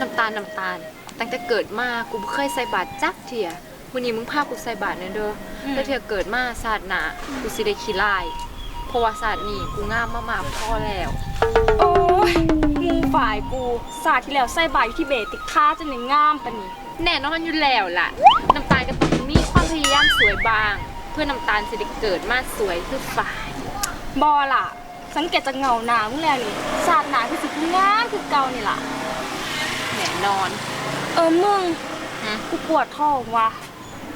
น้ำตาลน้ำตาล ตั้งแต่เกิดมากูบ่เคยใส่บาตรจักเที่ยวันนี้มึงพากูใส่บาตรแน่เด้ออมแล้วเที่ยเกิดมาศาสตร์หน้ากูสิได้ขี้ลายเพราะว่าศาสตร์นี้กูงามมากๆพอแล้ว โอ้ยมึงฝ่ายกูศาสตร์ที่แล้วใส่บาตรอยู่ที่เบติกค่าจนในงามปานนี้แน่นอนอยู่แล้วล่ะ น้ำตาลก็ต้องมีความพยายามสวยบาง เพื่อน้ำตาลสิได้เกิดมาสวยคือฝ่าย บอล่ะ สังเกตจากเงาหนามึงแล้วนี่ศาสตร์หนาคือสิคืองามคือเก่านี่ล่ะแน่นอน เออมึงฮะกูปวดท้องว่ะ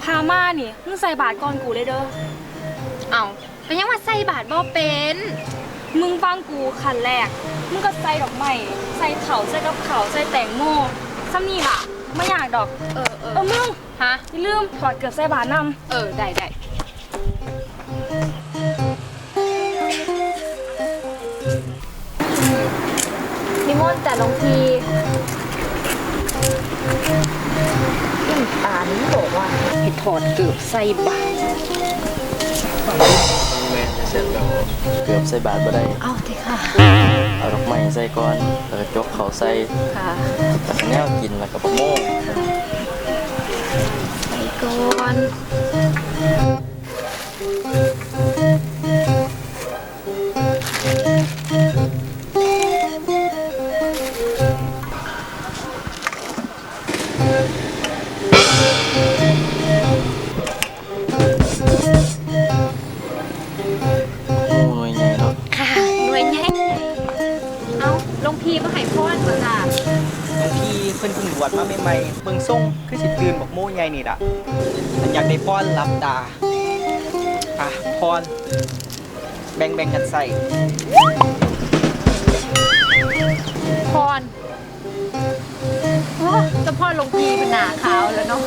พามานี่มึงใส่บาตรก่อนกูเลยเด้อเอาก็ยังว่าใส่บาตรบ่เป็นมึงฟังกูคันแรกมึงก็ใส่ดอกไม้ใส่เขาใส่กับเขาใส่แตงโมซ้ำนี่ล่ะไม่อยากดอก เออเออเออมึงฮะอย่าลืมถอดเกือบใส่บาตรนำ เออได้ได้นิมนต์แต่หลวงพี ตาลบอกว่าเห้ถอดเกือบใส่บาทแม่จะเสร็จแล้วเกือบใส่บาทบ่ได้ เอาเถอะค่ะ เอาดอกไม้ใส่ก่อนแล้วก็จกเขาใส่ค่ะแล้วก็แนวกินแล้วก็บะโม่งใส่ก่อน งพีมาให้พ่อนมาค่ะบางทีเพิ่นเพิ่งบวชมาใหม่ๆเบิ่งส่งคือสิตื่นบอกโม่ใหญ่นี่ล่ะมันอยากได้พรรับตาอะพรแบ่งๆกันใส่พรโอ้แต่พ่อลงพีเป็นหนาขาวแล้วเนาะ